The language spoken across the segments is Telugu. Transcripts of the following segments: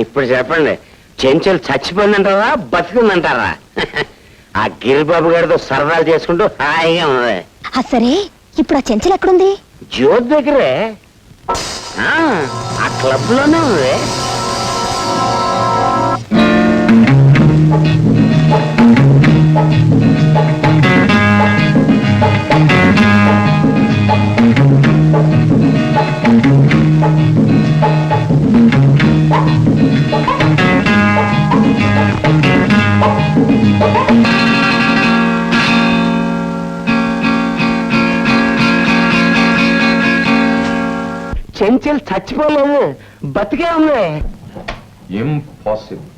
ఇప్పుడు చెప్పండి. చెంచులు చచ్చిపోయిందంటారా బతికుందంటారా? ఆ గిరిబాబు గారితో సరదాలు చేసుకుంటూ హాయిగా ఉంది. ఆ సరే. ఇప్పుడు ఆ చెంచలు ఎక్కడుంది? జ్యోతి దగ్గరే. ఆ, ఆ క్లబ్లోనే ఉంది. చెంచలు చచ్చిపోలేదు బతికే ఉంది ఇంపాసిబుల్.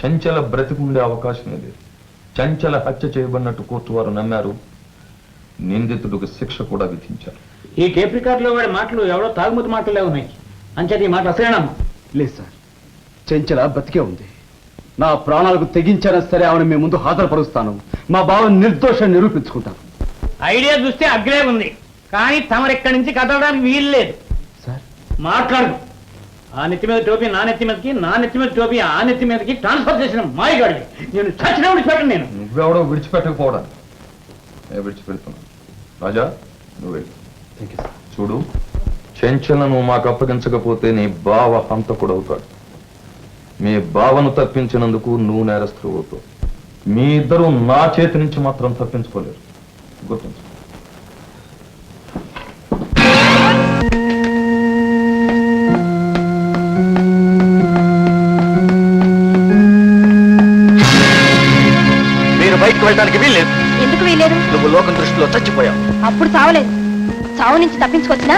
చంచల బ్రతికుండే అవకాశమే లేదు చంచల హత్య చేయబడినట్టు కోర్టు వారు నమ్మారు. నిందితుడికి శిక్ష కూడా విధించారు. ఈ టేప్ రికార్డులో వాడి మాటలు ఎవరో తాగుమతి మాటలే ఉన్నాయి. అంచేత ఈ మాట అసలేనమ్మా లేదు సార్. చెంచల బతికే ఉంది. నా ప్రాణాలకు తెగించారా సరే ఆమెను మీ ముందు హాజరుపరుస్తాను. మా బావని నిర్దోషం నిరూపించుకుంటాను. ఐడియా చూస్తే అగ్రే ఉంది. కానీ తమరిక్కడి నుంచి కదలడానికి వీలు లేదు. మాట్లాడు. ఆ నెత్తి మీద టోపీ నా నెత్తి మీదకి నా నెత్తి మీద టోపీ ఆ నెత్తి మీదకి ట్రాన్స్ఫర్ చేసిన మాయగాడి నేను చచ్చినప్పుడు పెట్టను నేను. నువ్వెవడో విడిచిపెట్టకపోవడానికి. నేను విడిచిపెడుతున్నాను రాజా నువ్వు వెళ్ళు. థ్యాంక్ యూ సార్ చూడు చెంచలను మాకు అప్పగించకపోతే నీ బావ హంతకుడు అవుతాడు మీ బావను తప్పించినందుకు నువ్వు నేరస్తులు అవుతావు మీ ఇద్దరు నా చేతి నుంచి మాత్రం తప్పించుకోలేరు. గుర్తుంచు బయటకు వెళ్ళడానికి వీల్లేదు. ఎందుకు వీలేదు నువ్వు లోకం దృష్టిలో చచ్చిపోయావు. అప్పుడు చావలేదు. చావు నుంచి తప్పించుకొచ్చినా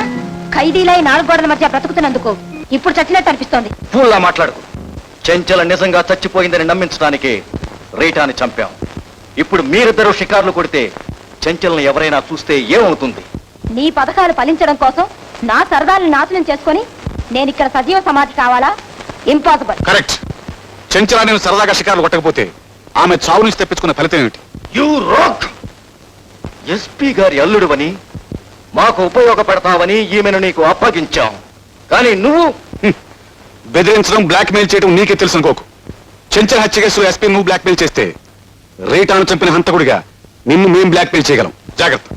ఖైదీలై నాలుగు గోడల మధ్య బ్రతుకుతున్నందుకు ఇప్పుడు చచ్చినట్టు అనిపిస్తోంది. ఫూల్లా మాట్లాడుకు. చెంచల నిజంగా చచ్చిపోయిందని నమ్మించడానికి రీటాని చంపాం. ఇప్పుడు మీరిద్దరూ షికార్లు కొడితే చెంచల్ని ఎవరైనా చూస్తే ఏమవుతుంది? నీ పథకాలు ఫలించడం కోసం నా సరదాలను నాశనం చేసుకొని నేను ఇక్కడ సజీవ సమాధి కావాలా? ఇంపాసిబుల్ కరెక్ట్ చెంచలా నేను సరదాగా షికారులు కొట్టకపోతే ఆమె చావు నుంచి తెప్పించుకున్న ఫలితం ఏమిటి? యు రాక్ ఎస్పీ గారి అల్లుడువని మాకు ఉపయోగపడతావని ఈమెను నీకు అప్పగించాం. కానీ నువ్వు? బెదిరించడం బ్లాక్ మెయిల్ చేయడం నీకే తెలుసు అనుకోకు. చెంచల్ హత్య కేసులో ఎస్పీ నువ్వు బ్లాక్ మెయిల్ చేస్తే రేటాను చంపిన హంతకుడిగా నిన్ను మేం బ్లాక్ మెయిల్ చేయగలం. జాగ్రత్త.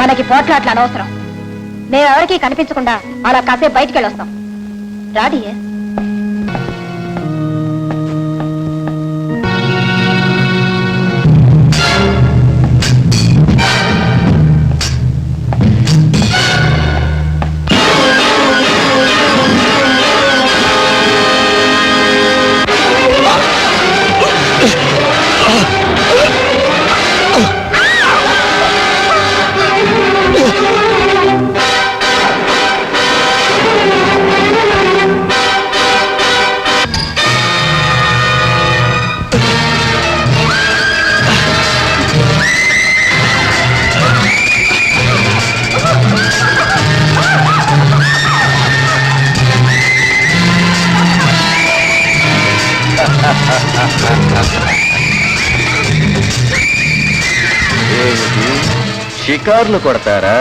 మనకి పోట్లాట్లు అనవసరం. మేము ఎవరికీ కనిపించకుండా అలా కాసేపు బయటికి వెళ్ళొస్తాం రాడి షికార్లు కొడతారా.